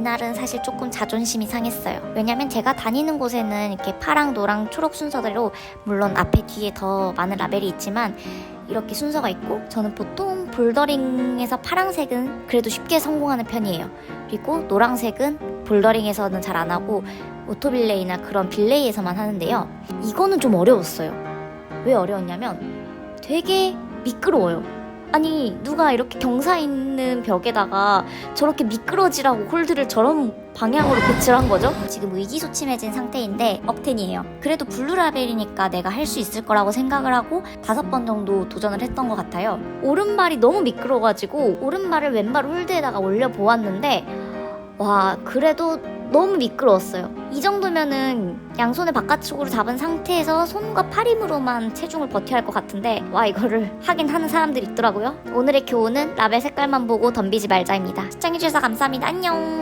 이날은 사실 조금 자존심이 상했어요. 왜냐면 제가 다니는 곳에는 이렇게 파랑, 노랑, 초록 순서대로 물론 앞에 뒤에 더 많은 라벨이 있지만 이렇게 순서가 있고 저는 보통 볼더링에서 파랑색은 그래도 쉽게 성공하는 편이에요. 그리고 노랑색은 볼더링에서는 잘 안 하고 오토빌레이나 그런 빌레이에서만 하는데요. 이거는 좀 어려웠어요. 왜 어려웠냐면 되게 미끄러워요. 아니 누가 이렇게 경사 있는 벽에다가 저렇게 미끄러지라고 홀드를 저런 방향으로 배치를 한 거죠? 지금 의기소침해진 상태인데 업텐이에요. 그래도 블루라벨이니까 내가 할 수 있을 거라고 생각을 하고 다섯 번 정도 도전을 했던 것 같아요. 오른발이 너무 미끄러워가지고 오른발을 왼발 홀드에다가 올려 보았는데 와 그래도 너무 미끄러웠어요. 이 정도면은 양손을 바깥쪽으로 잡은 상태에서 손과 팔 힘으로만 체중을 버텨야 할 것 같은데 와 이거를 하긴 하는 사람들이 있더라고요. 오늘의 교훈은 라벨 색깔만 보고 덤비지 말자입니다. 시청해주셔서 감사합니다. 안녕.